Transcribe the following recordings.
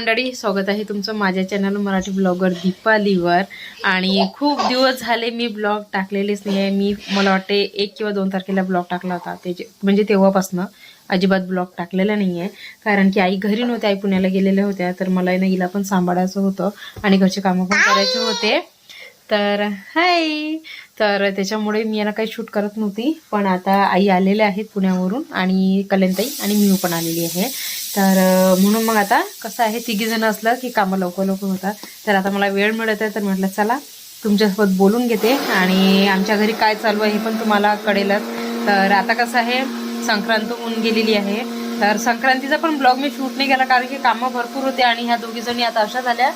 मंडळी स्वागत आहे तुमचं माझ्या चॅनल मराठी ब्लॉगर दीपालीवर. आणि खूप दिवस झाले मी ब्लॉग टाकलेलेच नाही आहे मी मला वाटते एक किंवा दोन तारखेला ब्लॉग टाकला होता. त्याचे म्हणजे तेव्हापासनं अजिबात ब्लॉग टाकलेला नाही आहे कारण की आई घरी नव्हत्या आई पुण्याला गेलेल्या होत्या. तर मला ना हिला पण सांभाळायचं होतं आणि घरचे कामं पण करायचे होते. तर हाय तर त्याच्यामुळे मी याला काही शूट करत नव्हती पण आता आई आलेल्या आहेत पुण्यावरून आणि कल्याणताई आणि मी पण आलेली आहे. तर म्हणून मग आता कसं आहे तिघी जण असलं की कामं लवकर लवकर होतात. तर आता मला वेळ मिळत आहे तर म्हटलं चला तुमच्यासोबत बोलून घेते. आणि आमच्या घरी काय चालू आहे हे पण तुम्हाला कळेलच. तर आता कसं आहे संक्रांत होऊन गेलेली आहे. तर संक्रांतीचा पण ब्लॉग मी शूट नाही केला कारण की कामं भरपूर होते आणि ह्या दोघी जणी आता अशा झाल्या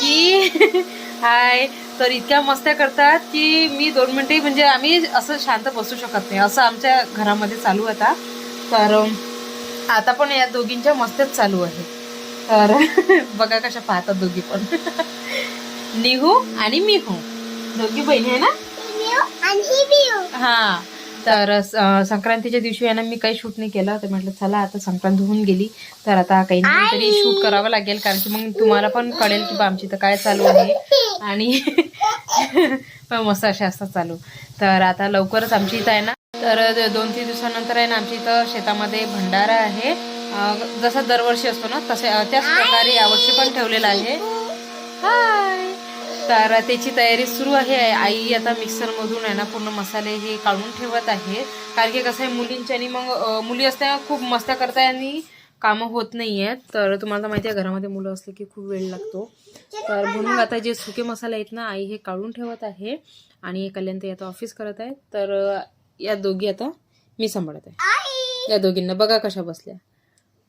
की हाय. तर इतक्या मस्त्या करतात की मी दोन मिनिटे म्हणजे आम्ही असं शांत बसू शकत नाही. असं आमच्या घरामध्ये चालू आता. तर आता पण या दोघींच्या मस्त्याच चालू आहे. तर बघा कशा पाहतात दोघी पण. निहू आणि मिहू. दोघी बहिणी आहे ना? हा. तर संक्रांतीच्या दिवशी आहे ना मी काही शूट नाही केलं. तर म्हटलं चला आता संक्रांत होऊन गेली. तर आता काही ना तरी शूट करावं लागेल कारण की मग तुम्हाला पण कळेल की बा आमची इथं काय चालू आहे. आणि पण मस्त असे असतात चालू. तर आता लवकरच आमची इथं आहे ना तर दोन तीन दिवसानंतर आहे ना आमच्या इथं शेतामध्ये भंडारा आहे. जसा दरवर्षी असतो ना तसे त्याच प्रकारे यावर्षी पण ठेवलेला आहे. हाय तर त्याची तयारी सुरू आहे. आई आता मिक्सरमधून आहे ना पूर्ण मसाले हे काढून ठेवत आहे. कारण की कसं आहे मुलींच्या आणि मग मुली असल्या खूप मस्त्या करताय आणि कामं होत नाही आहेत तर तुम्हाला तर माहिती आहे घरामध्ये मुलं असले की खूप वेळ लागतो. तर म्हणून आता जे सुके मसाले आहेत ना आई हे काढून ठेवत आहे. आणि कल्याण ते आता ऑफिस करत आहे तर या दोघी आता मी सांभाळत आहे. या दोघींना बघा कशा बसल्या.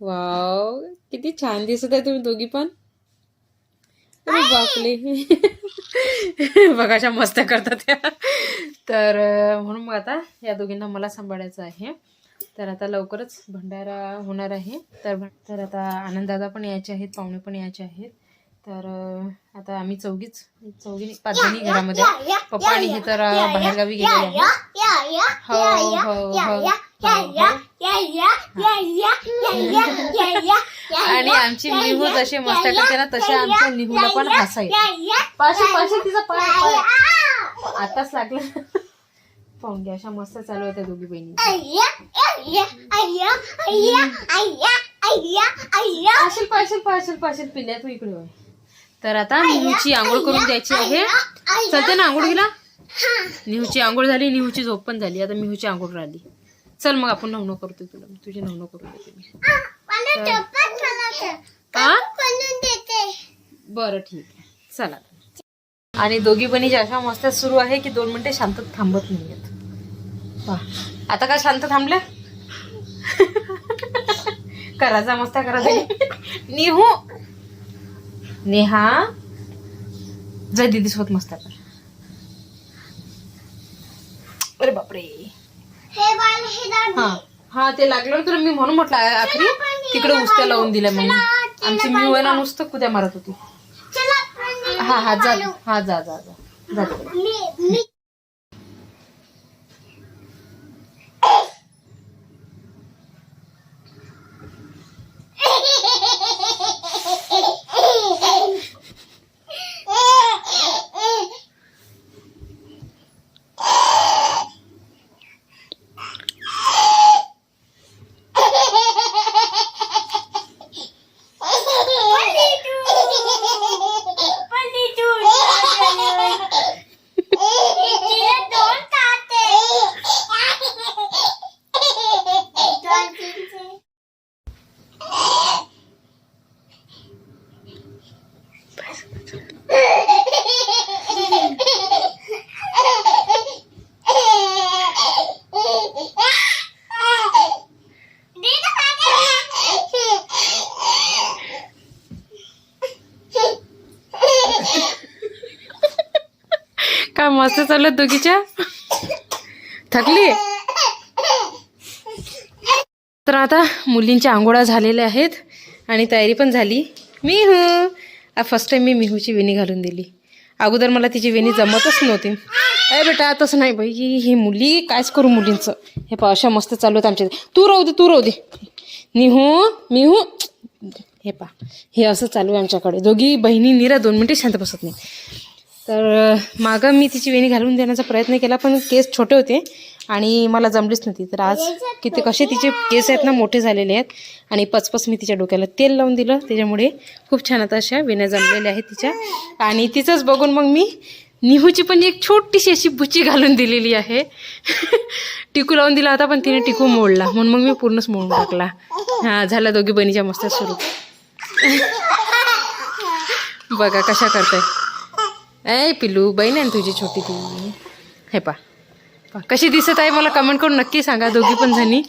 वाव किती छान दिसत आहे तुम्ही दोघी पण. बापले बघा अशा मस्त्या करतात त्या. तर म्हणून मग आता या दोघींना मला सांभाळायचं आहे. तर आता लवकरच भंडारा होणार आहे. तर तर आता आनंददादा पण यायचे आहेत पाहुणे पण यायचे आहेत. तर आता आम्ही चौघीच चौघी पाच जणी घरामध्ये. पप्पा आणि हे तर बाहेरगावी गेलेले आहेत. हो हो, हो. आणि आमची निहू जशी मस्त करते ना तसे आमच्या निहूला पण हसायचं पाशी पाशी तिचा पाय पाय आताच लागलं पाहून घ्या अशा मस्त चालू होत्या दोघी बहिणी पाशील पाशील पाशील पाशील पिल्या तू इकडे होय तर आता निहूची आंघोळ करून द्यायची आहे चलते ना आंघोळ गेला निहूची आंघोळ झाली निहूची झोप पण झाली आता मिहूची आंघोळ राहिली चल मग आपण नवणं करतो तुला. तुझी नवणं करून देते मी. बरं ठीक आहे. चला. आणि दोघी बहिणीच्या अशा मस्त सुरू आहे की दोन मिनिटे शांत थांबत नाहीयेत. वा आता काय शांत थांबल्या करायचा मस्त करा निहू. नेहा. जा दिदी सोबत मस्त कर. अरे बापरे. हा हा ते लागलं तुला मी म्हणून म्हटलं आखरी तिकडे उस्त्या लावून दिल्या म्हणून. आमची मी वेळेला नुसतं कुद्या मारत होती. हा हा जा हा जा जा जा. चालत दोघीच्या? थकली? तर आता मुलींच्या आंघोळा झालेल्या आहेत आणि तयारी पण झाली. मिहू फर्स्ट टाइम मी मिहूची वेणी घालून दिली. अगोदर मला तिची वेणी जमतच नव्हती. अरे बेटा तसं नाही बाई ही मुली कायच करू मुलींचं? हे पा अशा मस्त चालू आहेत आमच्या तू राहू दे तू राहू दे. निहू मिहू. हे पा हे असं चालू आहे आमच्याकडे. दोघी बहिणी निरा दोन मिनिटे शांत बसत नाही. तर मागं मी तिची वेणी घालून देण्याचा प्रयत्न केला पण केस छोटे होते आणि मला जमलीच नव्हती. तर आज किती कसे तिचे केस आहेत ना मोठे झालेले आहेत आणि पचपच मी तिच्या डोक्याला तेल लावून दिलं. त्याच्यामुळे खूप छान आता अशा वेण्या जमलेल्या आहेत तिच्या. आणि तिचंच बघून मग मी निहूची पण एक छोटीशी अशी भुची घालून दिलेली आहे. टिकू लावून दिला होता पण तिने टिकू मोडला. म्हणून मग मी पूर्णच मोडून टाकला. हां झाला दोघी बहिणीच्या मस्त सुरू. बघा कशा करताय. ए पिलू बहीण आहे ना तुझी छोटी ती. हे पा. कशी दिसत आहे मला कमेंट करून नक्की सांगा दोघी पण जणी.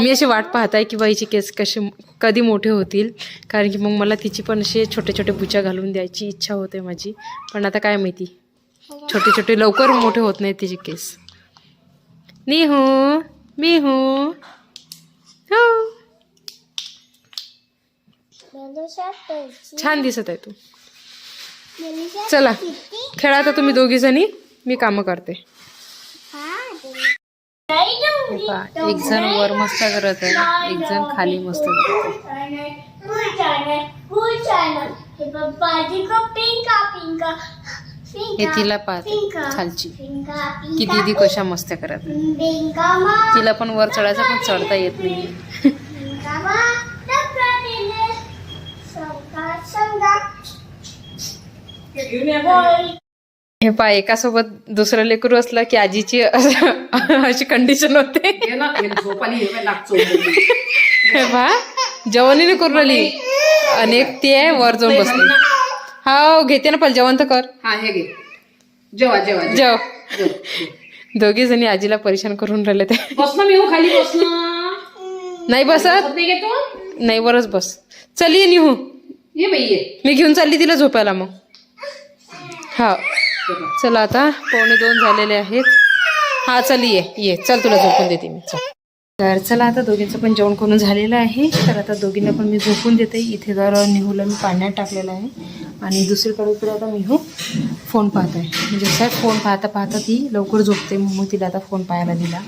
मी अशी वाट पाहत आहे की बाईचे केस कसे कधी मोठे होतील. कारण की मग मला तिची पण असे छोटे छोटे बुच्या घालून द्यायची इच्छा होते माझी. पण आता काय माहिती. छोटे छोटे लवकर मोठे होत नाहीत तिचे केस. मी हो मी हो छान दिसत आहे तू. चला. खेळा आता तुम्ही दोघी जणी. मी कामं करते. एक जण वर मस्त करत आहे. एक जण खाली मस्त करत हे तिला पाहते. खालची. की दीदी कशा मस्त्या करत तिला पण वर चढायचं पण चढता येत नाही. हे पा एकासोबत दुसरं लेकरू असलं की आजीची अशी कंडिशन होते. हे पा जेवणीने करून राहिली. अनेक ती आहे वर जाऊन बसली. हा घेते ना पण जेवण तर कर. हा हे जेवा जेवा जेव. जेव. दोघी जणी आजीला परेशान करून राहिले ते. हो नाही बसत? नाही वरच बस. चल ये निहू मी घेऊन चालली तिला झोपायला मग. हा. चला आता पावणे दोन झालेले आहेत. हा चल ये ये. चल तुला झोपून देते मी. चल. तर चला आता दोघींचं पण जेवण करून झालेलं आहे. तर आता दोघींना पण मी झोपून देते. इथे जर निहूला मी पाण्यात टाकलेलं आहे. आणि दुसरीकडे इकडे आता मिहू फोन पाहत आहे म्हणजे साहेब फोन पाहता पाहता ती लवकर झोपते. मग तिला आता फोन पाहायला दिला.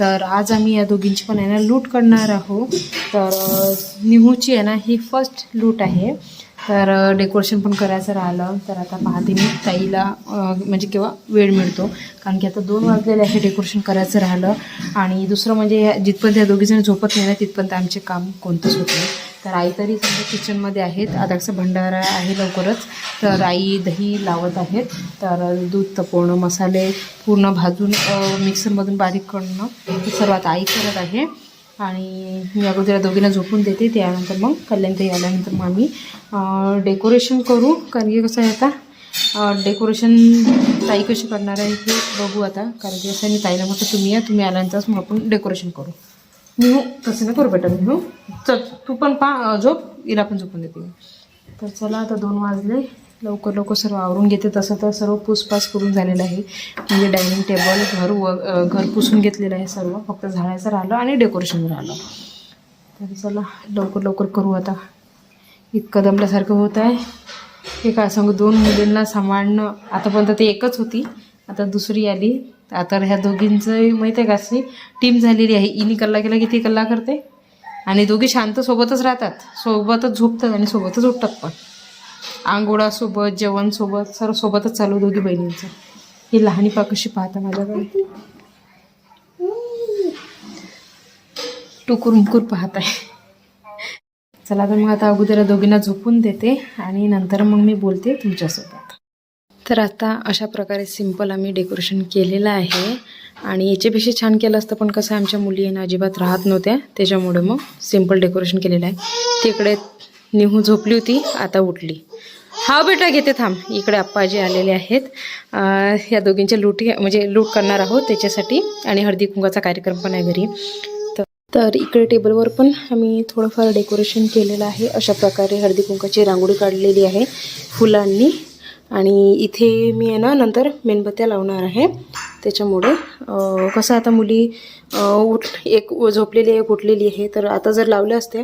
तर आज आम्ही या दोघींची पण आहे ना लूट करणार आहोत. तर निहूची आहे ना ही फर्स्ट लूट आहे. तर डेकोरेशन पण करायचं राहिलं. तर आता पाहते मी ताईला म्हणजे केव्हा वेळ मिळतो. कारण की आता दोन वाजलेले आहे डेकोरेशन करायचं राहिलं. आणि दुसरं म्हणजे जिथपर्यंत या दोघीजण झोपत नाही ना तिथपर्यंत आमचे काम कोणतंच होत नाही. तर आई तरी समजा किचनमध्ये आहेत. आदाचं भंडारा आहे लवकरच. तर आई दही लावत आहेत. तर दूध तपवणं मसाले पूर्ण भाजून मिक्सरमधून बारीक करणं सर्वात आई करत आहे. आणि मी अगोदर दोघींना झोपून देते त्यानंतर मग कल्याणताई आल्यानंतर मग आम्ही डेकोरेशन करू. कारण की कसं आहे आता डेकोरेशन ताई कशी करणार आहे हे बघू आता. कारण की कसं आहे मी ताईला म्हटलं तुम्ही या तुम्ही आल्यानंतरच मग आपण डेकोरेशन करू. मी हो तसं नाही करू बेटा मी हो चल तू पण पा झोप हिला पण झोपून देते तर चला आता दोन वाजले. लवकर लवकर सर्व आवरून घेते. तसं तर सर्व पुसपास करून झालेलं आहे. म्हणजे डायनिंग टेबल घर व घर पुसून घेतलेलं आहे सर्व. फक्त झाडायचं राहिलं आणि डेकोरेशन राहिलं. तर चला लवकर लवकर करू आता. इतकं दमल्यासारखं होत आहे. हे काय सांगू दोन मुलींना सांभाळणं आतापर्यंत ते एकच होती. आता दुसरी आली. आता ह्या दोघींचं माहीत आहे का अशी टीम झालेली आहे. इनी कल्ला केला की ती कल्ला करते. आणि दोघी शांत सोबतच राहतात. सोबतच झोपतात आणि सोबतच उठतात पण. आंघोळासोबत जेवण सोबत सर्व सोबतच चालू दोघी बहिणींचं. ही लहानी पा कशी पाहता माझ्याकडे? टुकूर मुकूर पाहत आहे. चला तर मग आता अगोदर दोघींना झोपून देते आणि नंतर मग मी बोलते तुमच्यासोबत. तर आता अशा प्रकारे सिंपल आम्ही डेकोरेशन केलेलं आहे. आणि याच्यापेक्षा छान केलं असतं पण कसं आहे, आमच्या मुली आहे ना अजिबात राहत नव्हत्या. त्याच्यामुळे मग सिंपल डेकोरेशन केलेलं आहे. तिकडे निहू झोपली होती आता उठली. हा बेटा घेते थांब. इकडे आप्पाजी आलेले आहेत. या दोघींच्या लुटी म्हणजे लूट करणार आहोत त्याच्यासाठी. आणि हळदी कुंकाचा कार्यक्रम पण आहे घरी. तर तर इकडे टेबलवर पण आम्ही थोडंफार डेकोरेशन केलेलं आहे. अशा प्रकारे हळदी कुंकाची रांगोळी काढलेली आहे फुलांनी. आणि इथे मी आहे ना नंतर मेणबत्त्या लावणार आहे. त्याच्यामुळे कसं आता मुली उठ एक झोपलेली आहे उठलेली आहे तर आता जर लावल्या असते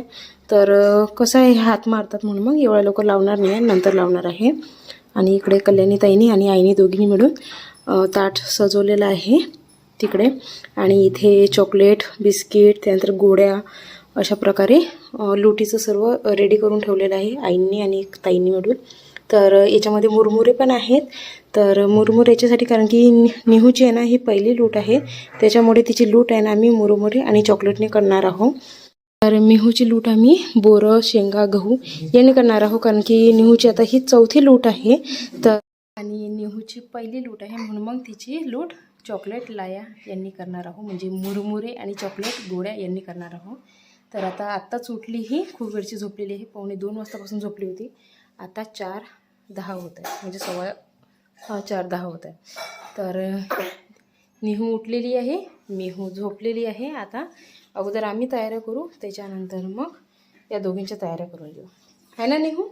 तर कसं आहे हात मारतात म्हणून मग एवढ्या लवकर लावणार नाही आहे नंतर लावणार आहे. आणि इकडे कल्याणी ताईनी आणि आईनी दोघींनी मिळून ताट सजवलेलं आहे तिकडे. आणि इथे चॉकलेट बिस्किट त्यानंतर गोळ्या अशा प्रकारे लुटीचं लोटीचं सर्व रेडी करून ठेवलेलं आहे आईंनी आणि ताईंनी मिळून. तर याच्यामध्ये मुरमुरे पण आहेत. तर मुरमुरे याच्यासाठी कारण की निहूची आहे ना ही पहिली लूट आहे. त्याच्यामुळे तिची लूट आहे ना आम्ही मुरमुरे आणि चॉकलेटने करणार आहोत. तर मिहूची लूट आम्ही बोरं शेंगा गहू यांनी करणार आहोत कारण की निहूची आता ही चौथी लूट आहे. तर आणि निहूची पहिली लूट आहे म्हणून मग तिची लूट चॉकलेट लाया यांनी करणार आहोत. म्हणजे मुरमुरे आणि चॉकलेट गोळ्या यांनी करणार आहोत. तर आता आत्ताच उठली ही. खूप वेळची झोपलेली आहे. पावणे दोन वाजतापासून झोपली होती. आता चार दहा होत आहे म्हणजे सव्वा हा चार दहा होत आहे तर निहू उठलेली आहे मिहू झोपलेली आहे. आता अगोदर आम्ही तयाऱ्या करू त्याच्यानंतर मग या दोघींच्या तयाऱ्या करून घेऊ. आहे ना निहू?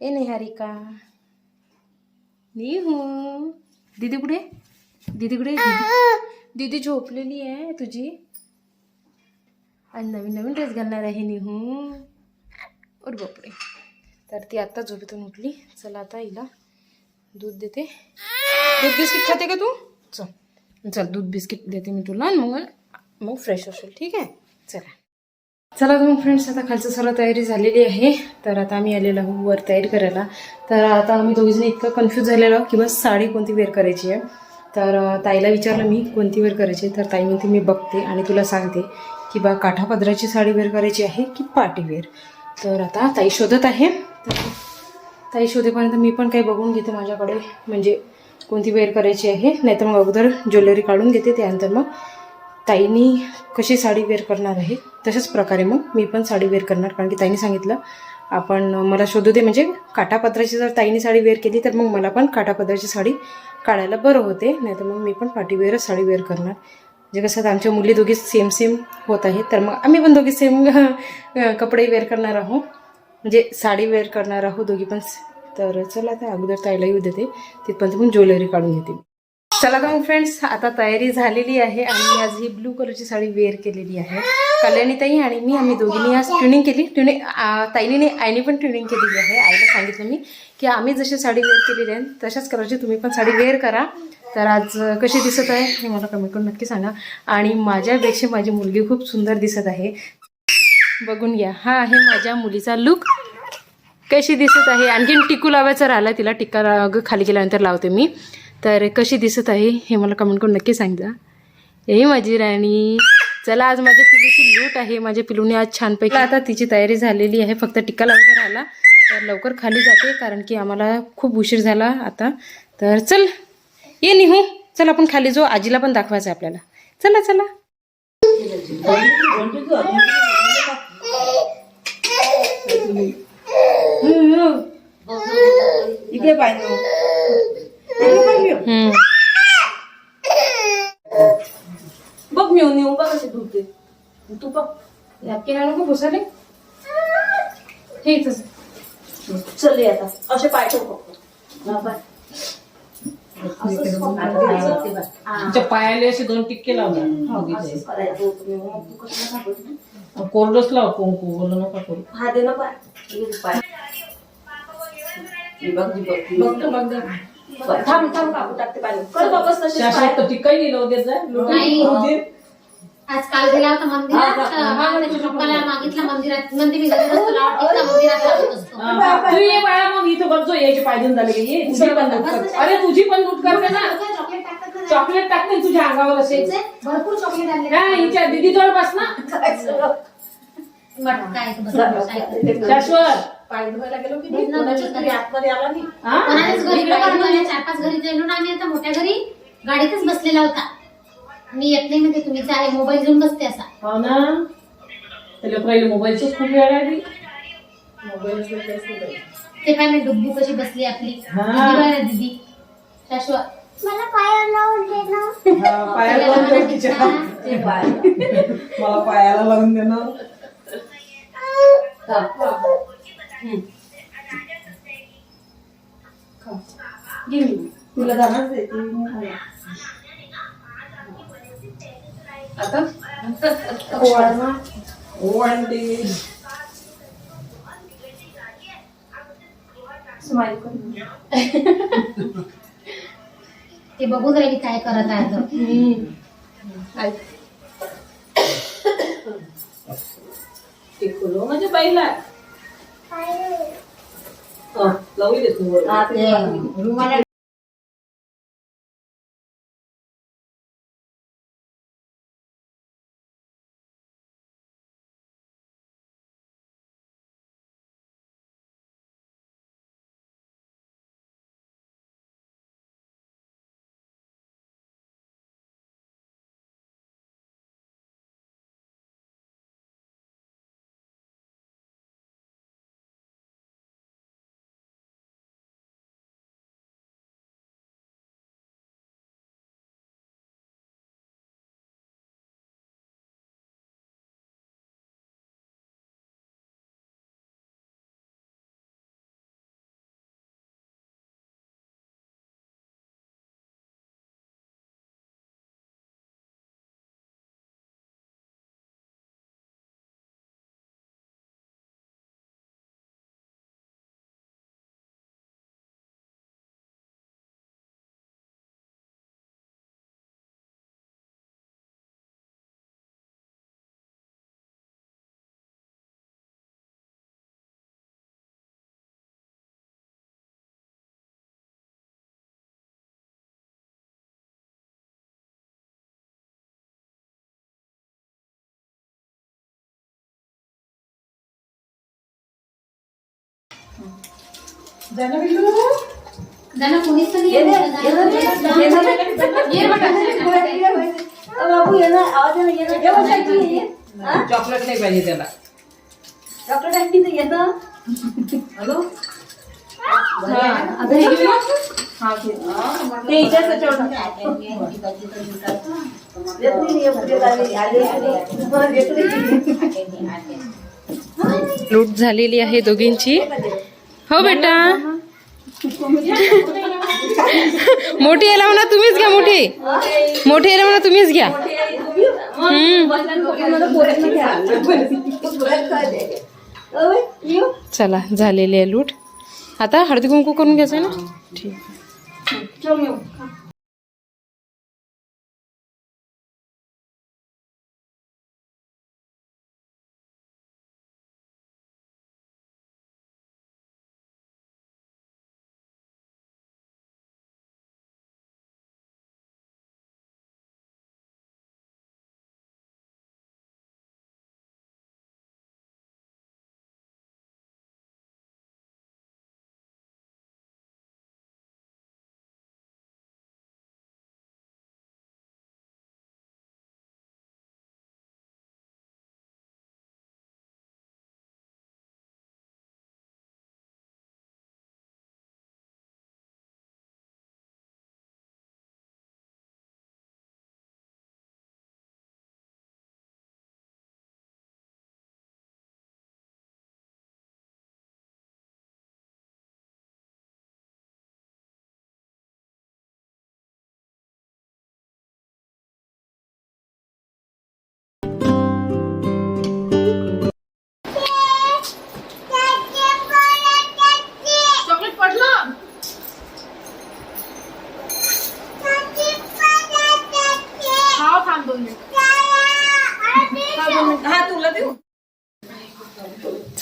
ए नेहारिका. निहू. दीदी कुठे? दीदी कुठे? दीदी? झोपलेली आहे तुझी. आणि नवीन नवीन ड्रेस घालणार आहे निहू. और बापरे तर ती आत्ता झोपेतून उठली. चला आता हिला दूध देते. दूध बिस्किट खाते का तू? चल. चल दूध बिस्किट देते मी तुला मग मग फ्रेश असेल. ठीक आहे? चला. चला तर मग फ्रेंड्स आता खालचं सर्व तयारी झालेली आहे. तर आता आम्ही आलेलो आहोत वर तयारी करायला. तर आता आम्ही दोघीजणी इतकं कन्फ्यूज झालेलो की बस साडी कोणती वेअर करायची आहे. तर ताईला विचारलं मी कोणती वेअर करायची आहे. तर ताई म्हणते मी बघते आणि तुला सांगते की बा काठापदराची साडी वेअर करायची आहे की पार्टी वेअर तर आता ताई शोधत आहे. तर ताई शोधेपर्यंत मी पण काही बघून घेते माझ्याकडे. म्हणजे कोणती वेअर करायची आहे. नाहीतर मग अगोदर ज्वेलरी काढून घेते. त्यानंतर मग ताईनी कशी साडी वेअर करणार आहे. तशाच प्रकारे मग मी पण साडी वेअर करणार. कारण की ताईने सांगितलं आपण मला शोधू दे. म्हणजे काटापत्राची जर ताईने साडी वेअर केली तर मग मला पण काटापत्राची साडी काढायला बरं होते. नाहीतर मग मी पण पाठीवेअरच वेअरच साडी वेअर करणार. म्हणजे कसं आता आमच्या मुली दोघी सेम सेम होत आहेत तर मग आम्ही पण दोघी सेम कपडे वेअर करणार आहोत. म्हणजे साडी वेअर करणार आहोत दोघी पण. तर चला तर अगोदर ताईला येऊ देते. तिथपर्यंत पण ज्वेलरी काढून घेते. चला तर मग फ्रेंड्स आता तयारी झालेली आहे आणि मी आज ही ब्लू कलरची साडी वेअर केलेली आहे. कल्याणी ताई आणि मी आम्ही दोघींनी आज ट्युनिंग केली. ट्युनिंग ताईने आईने पण ट्युनिंग केलेली आहे. आईला सांगितलं मी की आम्ही जशी साडी वेअर केलेली आहे तशाच कलरची तुम्ही पण साडी वेअर करा. तर आज कशी दिसत आहे हे मला कमेंट करून नक्की सांगा. आणि माझ्यापेक्षा माझी मुलगी खूप सुंदर दिसत आहे. बघून घ्या. हा आहे माझ्या मुलीचा लुक कशी दिसत आहे? आणखीन टिकू लावायचं राहिला तिला टिक्का खाली गेल्यानंतर लावते मी. तर कशी दिसत आहे हे मला कमेंट करून नक्की सांगा. हे माझी राणी. चला आज माझ्या पिलूची लूट आहे. माझ्या पिलूने आज छानपैकी आता तिची तयारी झालेली आहे. फक्त टिक्का लावायचा राहिला. तर लवकर खाली जाते कारण की आम्हाला खूप उशीर झाला आता. तर चल ये निहू चल आपण खाली जाऊ आजीला पण दाखवायचं आहे आपल्याला. चला चला. इकडे पाहिजे हम्म. बघ मी येऊ बघ कशी धुते. तू बघ. नॅपकिन आणू का पुसाले हे इथंच. चल आता. असे पाय ठेव फक्त. बाय. हा. तिच्या पायाला असे दोन टिक्के लावले हो? कोरडच लाव कुंकू बोलू नका करू हा दे ना पाय थांब थांब काकू टाकते पाय कर बाबा. शाश्वत टिक्काही नाही लावू देत. आज काल गेला होता मंदिरात त्याच्या पप्पाला मागितलं मंदिरात मंदिर मी घरी मंदिरात असतो. तू. ये बाळा मग इथं बघ यायचे पायदून झाले की ये तुझी पण लूट कर. अरे तुझी पण लूट करते ना. चॉकलेट टाकतात ना चॉकलेट टाकते तुझ्या अंगावर असे. भरपूर चॉकलेट आणले. हा हिच्या दीदी जवळ बस ना. शाश्वत. पाय धुवायला गेलो की नाही? कोणाच्याच घरी आतमध्ये आला नाही. घरी चार पाच घरी गेलो ना आम्ही आता मोठ्या घरी गाडीतच बसलेला होता. मी येत नाही म्हणजे तुम्ही आहे मोबाईल घेऊन बसते असा. हो ना? त्याला पहिले मोबाईलच खूप वेळ आली ते काय मी डुब्बू कशी बसली आपली? हा. दीदी बाय ना दीदी? शाश्वत. मला पाय लावून दे ना. हा, पायाला लावून दे तिच्या. ते पाय. मला पायाला लावून दे ना. तुला जाणार देते आता ओवाळते स्माईल कर ते बघून राहिली काय करत आहे तर ऐक. टिकलो म्हणजे पहिला हा, लावू दे तू वर. हा, ते रुमाला बिल्लू. कोणीच नाही ये बाबू ये आवाज? चॉकलेट नाही पाहिजे त्याला. डॉक्टर आणखी तर येतं. हॅलो? हे? हा. ते इथेच त्याच्यावर. लूट झालेली आहे दोघींची. हो बेटा. मोठी यायला म्हणा तुम्हीच घ्या मोठी. मोठी यायला म्हणा तुम्हीच घ्या. चला झालेली आहे लूट. आता हळदी कुंकू करून घ्यायचं ना? ठीक.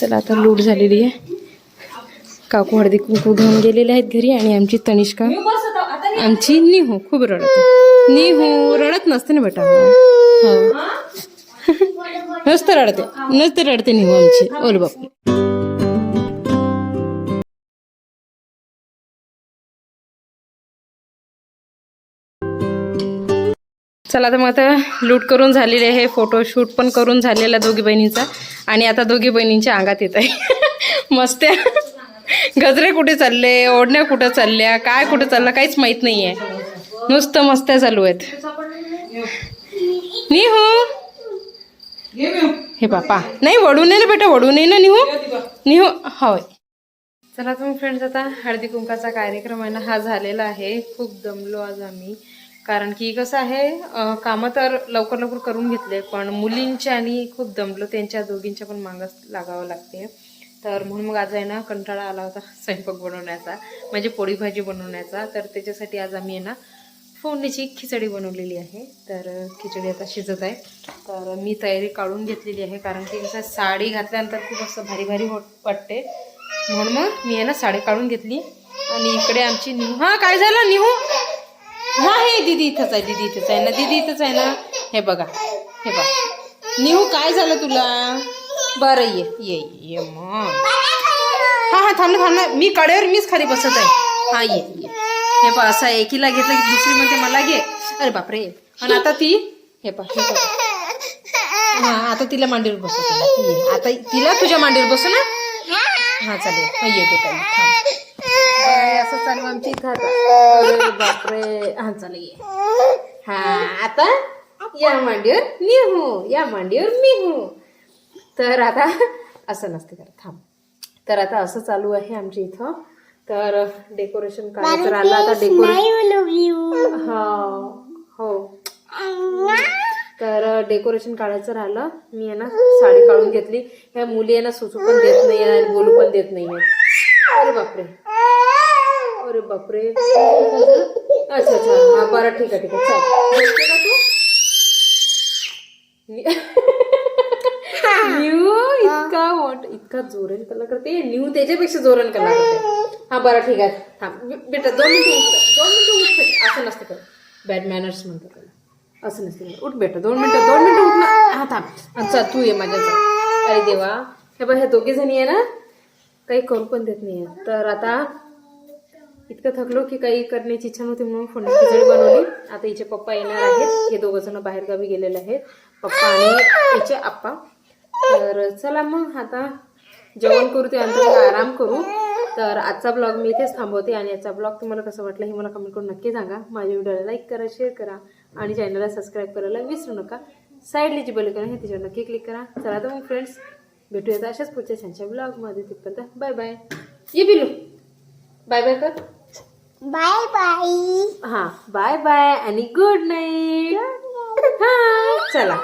चला आता लूट झालेली आहे. काकू हळदी कुंकू घेऊन गेलेले आहेत घरी आणि आमची तनिष्का आमची निहू खूप रडत. निहू रडत नसते ना बेटा. हो. नुसतं रडते. नसते रडते निहू आमची ओल बाप. चला तर मग आता लूट करून झालेले आहे फोटोशूट पण करून झालेला दोघी बहिणींचा. आणि आता दोघी बहिणींच्या अंगात येत आहे. मस्त्या गजरे कुठे चालले ओढण्या कुठं चालल्या काय कुठं चाललं काहीच माहीत नाही आहे नुसतं मस्त्या चालू आहेत. निहू? हे बापा. नाही वडू नये ना बेटा वडू नये ना निहू. निहू होय. चला तुम्ही फ्रेंड्स आता हळदी कुंकाचा कार्यक्रम आहे ना हा झालेला आहे. खूप दमलो आज आम्ही. कारण की कसं आहे कामं तर लवकर लवकर करून घेतले पण मुलींच्या आणि खूप दमलो त्यांच्या दोघींच्या पण मागं लागावं लागते. तर म्हणून मग आज आहे ना कंटाळा आला होता स्वयंपाक बनवण्याचा म्हणजे पोळी भाजी बनवण्याचा. तर त्याच्यासाठी आज आम्ही आहे ना फोडणीची खिचडी बनवलेली आहे. तर खिचडी आता शिजत आहे. तर मी तयारी काढून घेतलेली आहे कारण की कसं साडी घातल्यानंतर खूप असं भारी भारी होत वाटते. म्हणून मग मी आहे ना साडी काढून घेतली. आणि इकडे आमची निहू हां काय झालं? निहू? दीदी इथंच आहे दीदी इथंच आहे ना? दीदी इथंच आहे ना? हे बघा हे बघा. निहू काय झालं तुला? बरं ये ये ये मग. हा हा थांब ना थांब मी कडेवर मीच खाली बसत आहे. हा ये ये. हे पा असा एकीला घेतलं की दुसरी म्हणते मला घे. अरे बापरे. आणि आता ती हे पा हे पहा. हा आता तिला मांडीवर बसू ये आता तिला तुझ्या मांडीवर बसू ना. हा चालेल. हा, ये बेटा असं चालू आमची बापरे हा चालेल ये हा आता या मांडीवर मी हू या मांडीवर मी हू तर आता असं नसते करत थांब. तर आता असं चालू आहे आमच्या इथं. तर डेकोरेशन करायचं राहिलं आता डेकोरेशन हा हो. तर डेकोरेशन काढायचं राहिलं. मी आहे ना साडी काढून घेतली. ह्या मुली आहे ना सुचू पण देत नाही बोलू पण देत नाही. अरे बापरे. अरे बापरे. अच्छा अच्छा. हा बरं ठीक आहे ठीक आहे. चल. का तू? न्यू इतका मोठ इतका जोराने कल्ला करते. न्यू त्याच्यापेक्षा जोराने कल्ला करते. हा बरं ठीक आहे. थांब बेटा दोन मिनिटं दोन मिनिटं उठते असं नसतं करत. बॅड मॅनर्स म्हणतो त्याला. असं नसतं उठ बेटा दोन मिनिटं दोन मिनिटं उठ ना. हा थांब. अच्छा तू ये माझ्या अरे देवा. हे बघ ह्या दोघी जणी आहे ना काही करू पण देत नाही तर आता इतकं थकलो की काही करण्याची इच्छा नव्हती म्हणून फोडणी खिचडी बनवली. आता हिचे पप्पा येणार आहेत. हे दोघं जण बाहेरगावी गेलेले आहेत. पप्पा आणि हिचे आप्पा. तर चला मग आता जेवण करू ते आराम करू. तर आजचा ब्लॉग मी इथेच थांबवते आणि आजचा ब्लॉग तुम्हाला कसं वाटलं हे मला कमेंट करून नक्की सांगा. माझ्या व्हिडिओला लाईक करा शेअर करा आणि चॅनलला सबस्क्राईब करायला विसरू नका. साईडली जी बेल करा हे तिच्यावर नक्की क्लिक करा. चला तर मग फ्रेंड्स भेटूया अशाच पुढच्या छानच्या ब्लॉगमध्ये तिथपर्यंत बाय बाय ये बिलू. बाय बाय कर. Bye bye. हा बाय बाय आणि गुड नाईट. हा चला.